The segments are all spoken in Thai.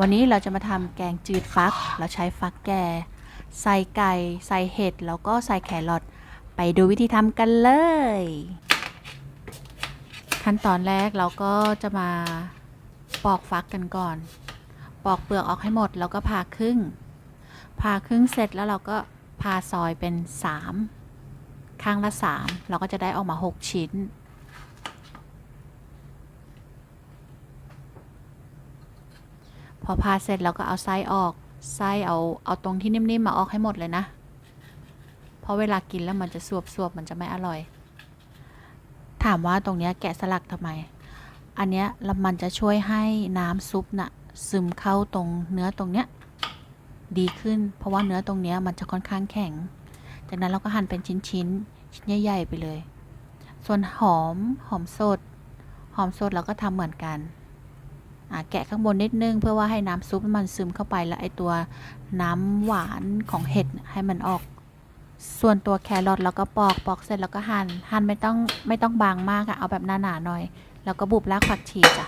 วันนี้เราจะมาทำแกงจืดฟัก เราใช้ฟักแก่ ใส่ไก่ ใส่เห็ด แล้วก็ใส่แครอท ไปดูวิธีทำกันเลย ขั้นตอนแรกเราก็จะมาปอกฟักกันก่อน ปอกเปลือกออกให้หมด แล้วก็ผ่าครึ่ง ผ่าครึ่งเสร็จแล้วเราก็ผ่าซอยเป็นสามข้างละสามเราก็จะได้ออกมาหกชิ้น พอผ่าเสร็จเราก็เอาไส้ออก ไส้เอาเอาตรงที่นิ่มๆมาออกให้หมดเลยนะ เพราะเวลากินแล้วมันจะสวบๆมันจะไม่อร่อย ถามว่าตรงเนี้ยแกะสลักทำไม อันเนี้ยแล้วมันจะช่วยให้น้ำซุปน่ะซึมเข้าตรงเนื้อตรงเนี้ยดีขึ้น เพราะว่าเนื้อตรงเนี้ยมันจะค่อนข้างแข็ง จากนั้นเราก็หั่นเป็นชิ้นๆ ชิ้นใหญ่ๆไปเลย ส่วนหอมหอมสด หอมสดเราก็ทำเหมือนกัน แกะข้างบนนิดนึง เพื่อว่าให้น้ำซุปมันซึมเข้าไปแล้วไอตัวน้ำหวานของเห็ดให้มันออก ส่วนตัวแครอทเราก็ปอกปอกเสร็จแล้วก็หั่นหั่นไม่ต้องไม่ต้องบางมากอะเอาแบบหนาๆหน่อย แล้วก็บุบรากผักชีจ้ะ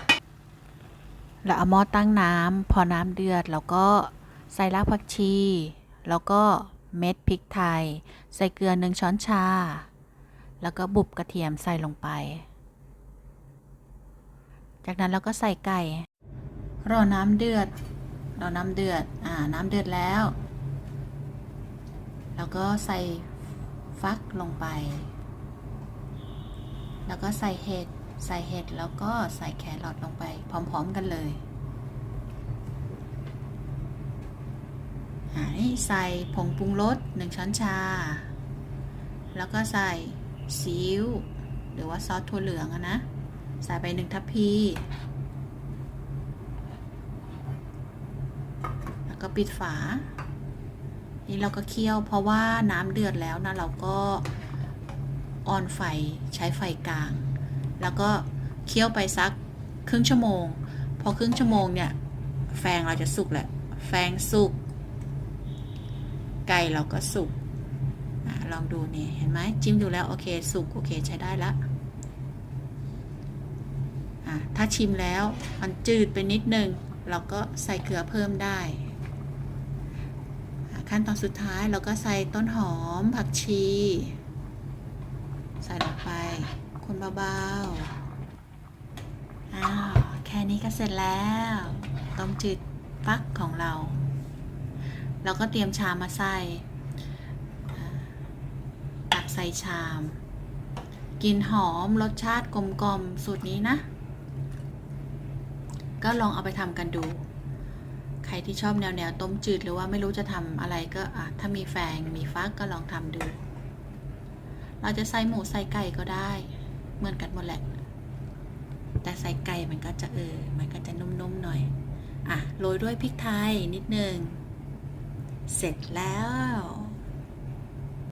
แล้วเอาหม้อตั้งน้ำพอน้ำเดือดเราก็ใส่รากผักชี แล้วก็เม็ดพริกไทย ใส่เกลือหนึ่งช้อนชา แล้วก็บุบกระเทียมใส่ลงไป จากนั้นเราก็ใส่ไก่ รอน้ำเดือด รอน้ำเดือด อ่า น้ำเดือดแล้ว แล้วก็ใส่ฟักลงไป แล้วก็ใส่เห็ด ใส่เห็ดแล้วก็ใส่แครอทลงไป พร้อมๆกันเลยอ่านี่ใส่ผงปรุงรสหนึ่งช้อนชา แล้วก็ใส่ซีอิ๊วหรือว่าซอสถั่วเหลืองนะ ใส่ไปหนึ่งทัพพี แล้วก็ปิดฝา นี่เราก็เคี่ยวเพราะว่าน้ำเดือดแล้วนะเราก็ออนไฟใช้ไฟกลาง แล้วก็เคี่ยวไปสักครึ่งชั่วโมง พอครึ่งชั่วโมงเนี่ยแฟงเราจะสุกแหละแฟงสุกไก่เราก็สุกอลองดูนี่เห็นไหมจิ้มดูแล้วโอเคสุกโอเคใช้ได้ละถ้าชิมแล้วมันจืดไปนิดนึง เราก็ใส่เกลือเพิ่มได้ ขั้นตอนสุดท้ายเราก็ใส่ต้นหอมผักชี ใส่ลงไป คนเบาๆอ้าวแค่นี้ก็เสร็จแล้วต้มจืดฟักของเรา เราก็เตรียมชามมาใส่ตักใส่ชาม กินหอมรสชาติกลมๆสูตรนี้นะ ก็ลองเอาไปทำกันดู ใครที่ชอบแนวแนวต้มจืดหรือว่าไม่รู้จะทำอะไรก็ถ้ามีแฟงมีฟักก็ลองทำดู เราจะใส่หมูใส่ไก่ก็ได้ เหมือนกันหมดแหละ แต่ใส่ไก่มันก็จะเออ มันก็จะนุ่มๆหน่อย อะ โรยด้วยพริกไทยนิดนึง เสร็จแล้ว